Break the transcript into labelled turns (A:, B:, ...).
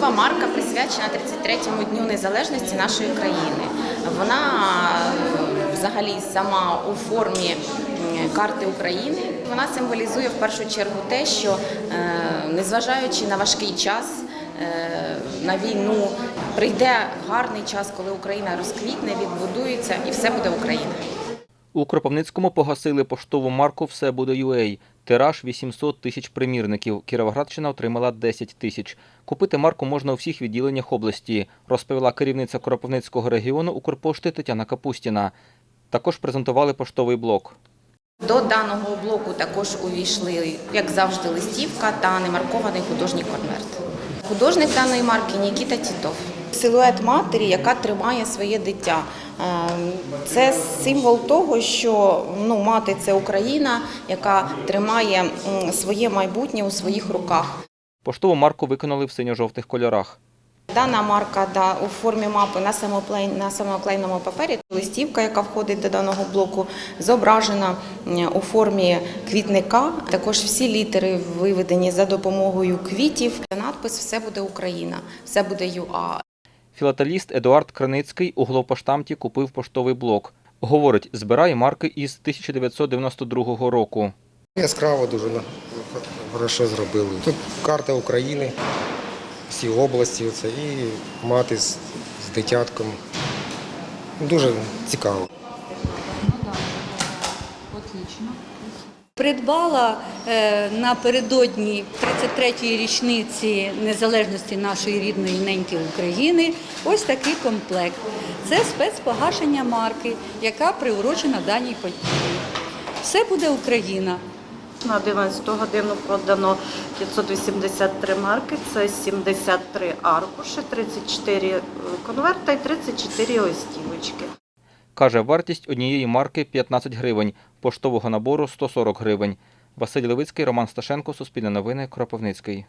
A: Поштова марка присвячена 33-му дню незалежності нашої країни. Вона е, взагалі сама у формі карти України. Вона символізує в першу чергу те, що е, незважаючи на важкий час, е, на війну, прийде гарний час, коли Україна розквітне, відбудується і все буде Україна.
B: У Кропивницькому погасили поштову марку «Все буде UA». Тираж 800 тисяч примірників. Кіровоградщина отримала 10 тисяч. Купити марку можна у всіх відділеннях області, розповіла керівниця Кропивницького регіону Укрпошти Тетяна Капустіна. Також презентували поштовий блок.
A: До даного блоку також увійшли, як завжди, листівка та немаркований художній конверт. Художник даної марки Нікіта Тітов. Силует матері, яка тримає своє дитя. Ем, Це символ того, що ну, мати це Україна, яка тримає своє майбутнє у своїх руках.
B: Поштову марку виконали в синьо-жовтих кольорах.
A: Дана марка да, у формі мапи на самоклей- на самоклейному папері. Листівка, яка входить до даного блоку, зображена у формі квітника. Також всі літери виведені за допомогою квітів. Надпис Все буде Україна, все буде ЮА.
B: Філателіст Едуард Краницький у главпоштамті купив поштовий блок. Говорить, збирає марки із 1992 року.
C: Яскраво дуже хорошо зробили. Тут карта України, всі області, оце, і мати з, з дитятком. Дуже цікаво.
D: Придбала е, напередодні 33-ї річниці незалежності нашої рідної неньки України ось такий комплект. Це спецпогашення марки, яка приурочена даній події. Все буде Україна.
E: На 11 годину продано 583 марки, це 73 аркуші, 34 конверта і 34 листівочки.
B: Каже, вартість однієї марки 15 гривень, поштового набору 140 гривень. Василь Левицький, Роман Сташенко, Суспільне новини, Кропивницький.